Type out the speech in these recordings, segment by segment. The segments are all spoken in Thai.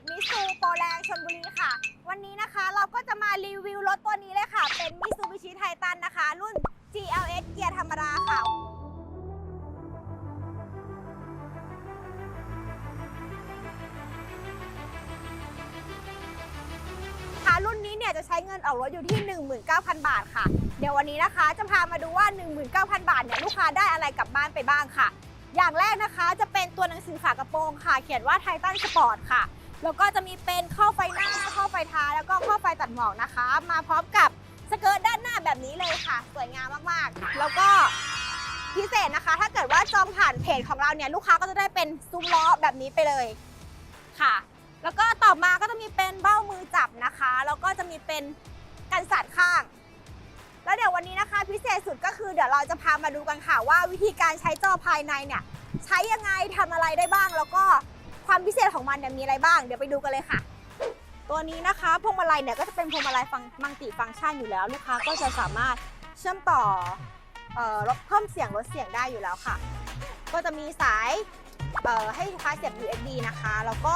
จมิซูโปรแลนด์ชนบุรีค่ะ วันนี้นะคะเราก็จะมารีวิวรถตัวนี้เลยค่ะ เป็นมิซูบิชิไททันนะคะ รุ่น GLS เกียร์ธรรมดาค่ะค่ะรุ่นนี้เนี่ยจะใช้เงินออกรถอยู่ที่ 19,000 บาทค่ะ เดี๋ยววันนี้นะคะ จะพามาดูว่า 19,000 บาทเนี่ยลูกค้าได้อะไรกลับบ้านไปบ้างค่ะ อย่างแรกนะคะจะเป็นตัวหนังสือฝากระโปรงค่ะ เขียนว่าไททันสปอร์ตค่ะ แล้วก็จะมีเป็นข้อไฟหน้าข้อไฟท้ายแล้วก็ข้อไฟตัดหมอกนะคะ มาพร้อมกับสเกิร์ตด้านหน้าแบบนี้เลยค่ะ สวยงามมากๆ แล้วก็พิเศษนะคะ ถ้าเกิดว่าจองผ่านเพจของเราเนี่ยลูกค้าก็จะได้เป็นซุ้มล้อแบบนี้ไปเลยค่ะ แล้วก็ต่อมาก็จะมีเป็นเบ้ามือจับนะคะ แล้วก็จะมีเป็นกันสาดข้าง แล้วเดี๋ยววันนี้นะคะ พิเศษสุดก็คือเดี๋ยวเราจะพามาดูกันค่ะว่าวิธีการใช้จอภายในเนี่ยใช้ยังไงทำอะไรได้บ้างแล้วก็ ความพิเศษของมันเนี่ยมีอะไรบ้าง เดี๋ยวไปดูกันเลยค่ะ ตัวนี้นะคะพวงมาลัยเนี่ยก็จะเป็นพวงมาลัยฟังมังติฟังก์ชันอยู่แล้วลูกค้าก็จะสามารถเชื่อมต่อเออลดเพิ่มเสียงลดเสียงได้อยู่แล้วค่ะ ก็จะมีสายให้ลูกค้าเสียบ USB นะคะ แล้วก็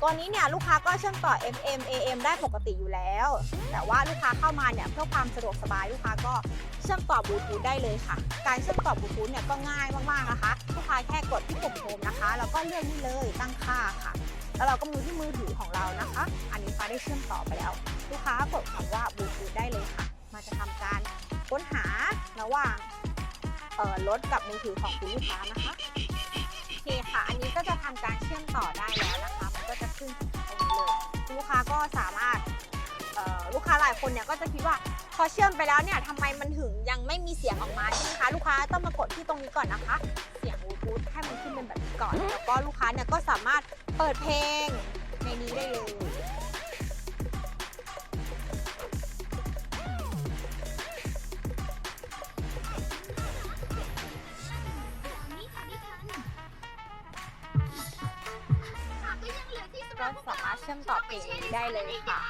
ตัวนี้เนี่ยลูกค้าก็เชื่อมต่อ FM AM ได้ปกติอยู่แล้ว แต่ว่าลูกค้าเข้ามาเนี่ยเพื่อความสะดวกสบายลูกค้าก็เชื่อมต่อบลูทูธได้เลยค่ะ การเชื่อมต่อบลูทูธเนี่ยก็ง่ายมากๆนะคะลูกค้าแค่กดที่ปุ่มโฮมนะคะแล้วก็เลือกนี่เลยตั้งค่าค่ะ แล้วเราก็มาดูที่มือถือของเรานะคะ อันนี้ฟ้าได้เชื่อมต่อไปแล้ว ลูกค้ากดคำว่าบลูทูธได้เลยค่ะมันจะทำการค้นหาระหว่างรถกับมือถือของคุณลูกค้านะคะโอเคค่ะ อันนี้ก็จะทำการเชื่อมต่อ สามารถลูกค้าหลายคนเนี่ยก็จะคิดว่าพอเชื่อมไปแล้วเนี่ยทำไมมันถึงยังไม่มีเสียงออกมาใช่ไหมคะลูกค้าต้องมากดที่ตรงนี้ก่อนนะคะ เสียงบลูทูธให้มันขึ้นเป็นแบบนี้ก่อน แล้วก็ลูกค้าเนี่ยก็สามารถเปิดเพลงในนี้ได้เลย ชื่อมต่อเพลงได้เลยค่ะ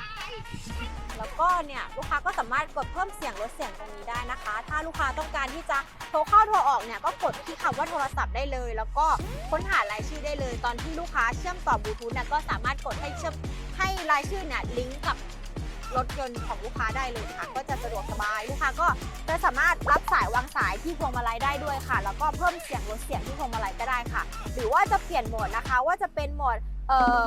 แล้วก็เนี่ยลูกค้าก็สามารถกดเพิ่มเสียงลดเสียงตรงนี้ได้นะคะ ถ้าลูกค้าต้องการที่จะโทรเข้าโทรออกเนี่ยก็กดที่คำว่าโทรศัพท์ได้เลย แล้วก็ค้นหารายชื่อได้เลย ตอนที่ลูกค้าเชื่อมต่อบลูทูธเนี่ยก็สามารถกดให้เชื่อมให้รายชื่อเนี่ยลิงก์กับรถยนต์ของลูกค้าได้เลยค่ะ ก็จะสะดวกสบายลูกค้าก็จะสามารถรับสายวางสายที่พวงมาลัยได้ด้วยค่ะ แล้วก็เพิ่มเสียงลดเสียงที่พวงมาลัยก็ได้ค่ะ หรือว่าจะเปลี่ยนโหมดนะคะ ว่าจะเป็นโหมดเอ่อ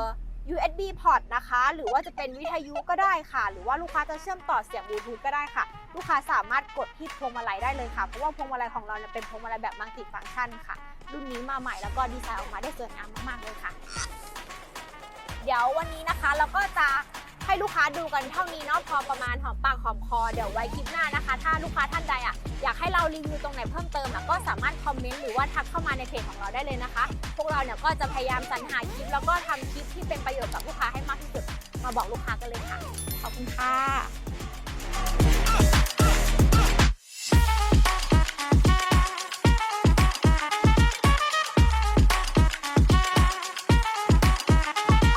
USB port นะคะ หรือว่าจะเป็นวิทยุก็ได้ค่ะ หรือว่าลูกค้าจะเชื่อมต่อเสียงบลูทูธก็ได้ค่ะ ลูกค้าสามารถกดที่พวงมาลัยได้เลยค่ะ เพราะว่าพวงมาลัยของเราเนี่ยเป็นพวงมาลัยแบบมัลติฟังก์ชันค่ะ รุ่นนี้มาใหม่แล้วก็ดีไซน์ออกมาได้สวยงามมากๆเลยค่ะ เดี๋ยววันนี้นะคะเราก็จะ ให้ลูกค้าดูกันเท่านี้เนาะพอประมาณหอมปากหอมคอเดี๋ยวไว้คลิปหน้านะคะ ถ้าลูกค้าท่านใดอะอยากให้เรารีวิวตรงไหนเพิ่มเติมอะก็สามารถคอมเมนต์หรือว่าทักเข้ามาในเพจของเราได้เลยนะคะ พวกเราเนี่ยก็จะพยายามสรรหาคลิป แล้วก็ทำคลิปที่เป็นประโยชน์กับลูกค้าให้มากที่สุด มาบอกลูกค้ากันเลยค่ะขอบคุณค่ะ